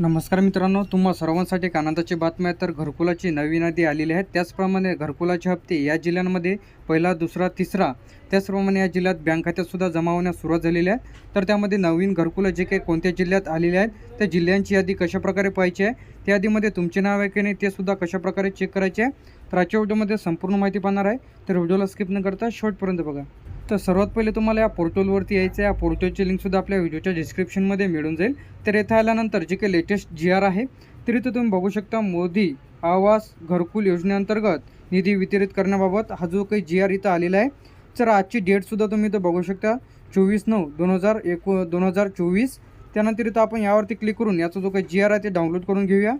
नमस्कार मित्रांनो तुम्हा सर्वांसाठी एक आनंदाची बातमी आहे. तर घरकुलाची नवीन यादी आलेली आहे. त्याचप्रमाणे घरकुलाचे हप्ते या जिल्ह्यांमध्ये पहिला दुसरा तिसरा त्याचप्रमाणे या जिल्ह्यात बँक खात्यातसुद्धा जमा होण्यास सुरुवात झालेली आहे. तर त्यामध्ये नवीन घरकुलं जे काही कोणत्या जिल्ह्यात आलेले आहेत त्या जिल्ह्यांची यादी कशाप्रकारे पाहायची आहे त्या यादीमध्ये तुमचे नाव आहे की नाही ते सुद्धा कशाप्रकारे चेक करायचे आहे तर आजच्या व्हिडिओमध्ये संपूर्ण माहिती पाहणार आहे. तर व्हिडिओला स्किप न करता शेवटपर्यंत बघा. तर सर्वात पहिले तुम्हाला या पोर्टलवरती यायचं आहे. या पोर्टलची लिंकसुद्धा आपल्या व्हिडिओच्या डिस्क्रिप्शनमध्ये मिळून जाईल. तर येथे आल्यानंतर जे काही लेटेस्ट जी आर आहे तर इथं तुम्ही बघू शकता मोदी आवास घरकुल योजनेअंतर्गत निधी वितरित करण्याबाबत हा जो काही जी आर इथं आलेला आहे तर आजची डेटसुद्धा तुम्ही इथं बघू शकता. चोवीस नऊ दोन हजार एको दोन हजार चोवीस. त्यानंतर इथं आपण यावरती क्लिक करून याचा जो काही जी आर आहे ते डाउनलोड करून घेऊया.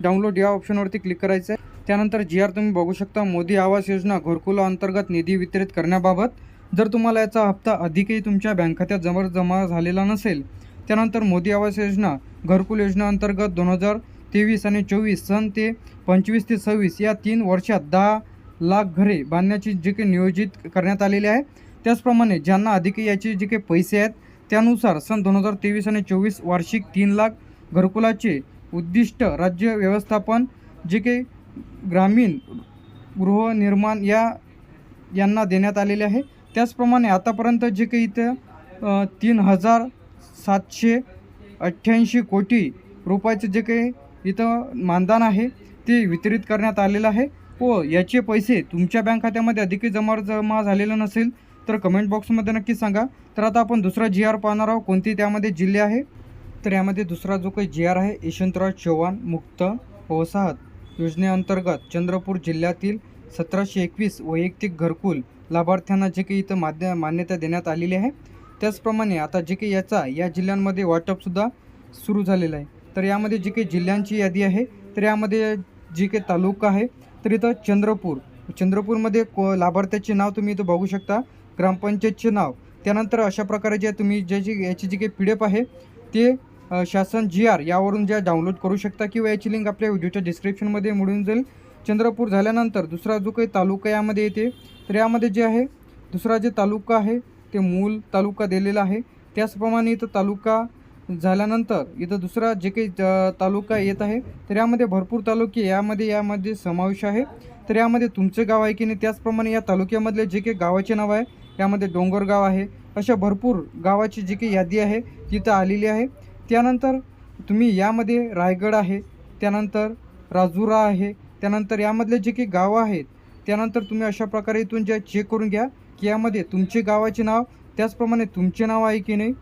डाउनलोड या ऑप्शनवरती क्लिक करायचं आहे त्यानंतर जी आर तुम्ही बघू शकता मोदी आवास योजना घरकुला अंतर्गत निधी वितरित करण्याबाबत. जर तुम्हाला याचा हप्ता अधिकही तुमच्या बँक खात्यात जमा जमा झालेला नसेल त्यानंतर मोदी आवास योजना घरकुल योजना अंतर्गत दोन हजार तेवीस आणि चोवीस सन ते पंचवीस ते सव्वीस या तीन वर्षात दहा लाख घरे बांधण्याची जे काही नियोजित करण्यात आलेले आहे. त्याचप्रमाणे ज्यांना अधिक याचे जे काही पैसे आहेत त्यानुसार सन दोन हजार तेवीस आणि चोवीस वार्षिक तीन लाख घरकुलाचे उद्दिष्ट राज्य व्यवस्थापन जे काही ग्रामीण गृहनिर्माण या यांना देण्यात आलेले आहे. त्याचप्रमाणे आतापर्यंत जे काही इथं तीन हजार सातशे अठ्ठ्याऐंशी कोटी रुपयाचं जे काही इथं मानधन आहे ते वितरित करण्यात आलेलं आहे. व याचे पैसे तुमच्या बँक खात्यामध्ये अधिक जमा जमा झालेलं नसेल तर कमेंट बॉक्समध्ये नक्की सांगा. तर आता आपण दुसरा जी आर पाहणार आहोत. कोणती त्यामध्ये जिल्हे आहे? तर यामध्ये दुसरा जो काही जी आर आहे यशवंतराव चव्हाण मुक्त वसाहत योजनेअंतर्गत चंद्रपूर जिल्ह्यातील सतराशे एकवीस वैयक्तिक घरकुल लाभार्थ्यांना जे काही इथं माध्य मान्यता देण्यात आलेली आहे त्याचप्रमाणे आता जे काही याचा या जिल्ह्यांमध्ये वाटपसुद्धा सुरू झालेलं आहे. तर यामध्ये जी काही जिल्ह्यांची यादी आहे तर यामध्ये जी काही तालुका आहे तर इथं चंद्रपूर चंद्रपूरमध्ये को लाभार्थ्याचे नाव तुम्ही इथं बघू शकता ग्रामपंचायतचे नाव. त्यानंतर अशा प्रकारे जे तुम्ही ज्याची याची जी काही पी डी एफ आहे ते शासन जी आर यावरून ज्या डाउनलोड करू शकता किंवा याची लिंक आपल्या व्हिडिओच्या डिस्क्रिप्शनमध्ये मिळून जाईल. चंद्रपूर झाल्यानंतर दुसरा जो काही तालुका यामध्ये येते तर यामध्ये जे आहे दुसरा जे तालुका आहे ते मूल तालुका दिलेला आहे. त्याचप्रमाणे इथं तालुका झाल्यानंतर इथं दुसरा जे काही तालुका येत आहे तर यामध्ये भरपूर तालुके यामध्ये यामध्ये समावेश आहे. तर यामध्ये तुमचं गाव आहे की नाही त्याचप्रमाणे या तालुक्यामधले जे काही गावाचे नाव आहे यामध्ये डोंगरगाव आहे. अशा भरपूर गावाची जी काही यादी आहे तिथं आलेली आहे. त्यानंतर तुम्ही यामध्ये रायगड आहे त्यानंतर राजुरा आहे त्यानंतर यामधले जे काही गावं आहेत त्यानंतर तुम्ही अशा प्रकारे इथून जे चेक करून घ्या की यामध्ये तुमचे गावाचे नाव त्याचप्रमाणे तुमचे नाव आहे की नाही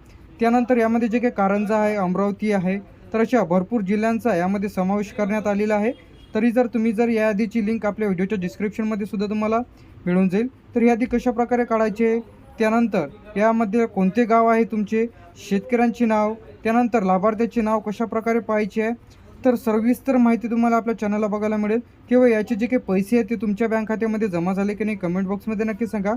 त्यानंतर यामध्ये जे काही कारंजा आहे अमरावती आहे तर अशा भरपूर जिल्ह्यांचा यामध्ये समावेश करण्यात आलेला आहे. तरी जर तुम्ही जर या यादीची लिंक आपल्या व्हिडिओच्या डिस्क्रिप्शनमध्ये सुद्धा तुम्हाला मिळून जाईल. तर यादी कशा प्रकारे काढायची आहे? त्यानंतर यामध्ये कोणते गाव आहे तुमचे? शेतकऱ्यांचे नाव त्यानंतर लाभार्थ्याचे नाव कशा प्रकारे पाहायचे आहे? तर सविस्तर माहिती तुम्हाला आपल्या चॅनलला बघायला मिळेल. किंवा याचे जे काही पैसे आहेत ते तुमच्या बँक खात्यामध्ये जमा झाले की नाही कमेंट बॉक्समध्ये नक्की सांगा.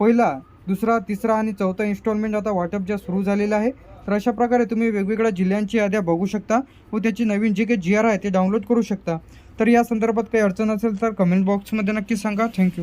पहिला दुसरा तिसरा आणि चौथा इन्स्टॉलमेंट आता वाटप ज्या सुरू झालेला आहे. तर अशा प्रकारे तुम्ही वेगवेगळ्या जिल्ह्यांची याद्या बघू शकता व त्याची नवीन जे काही जी आर आहे ते डाउनलोड करू शकता. तर या संदर्भात काही अडचण असेल तर कमेंट बॉक्समध्ये नक्की सांगा. थँक्यू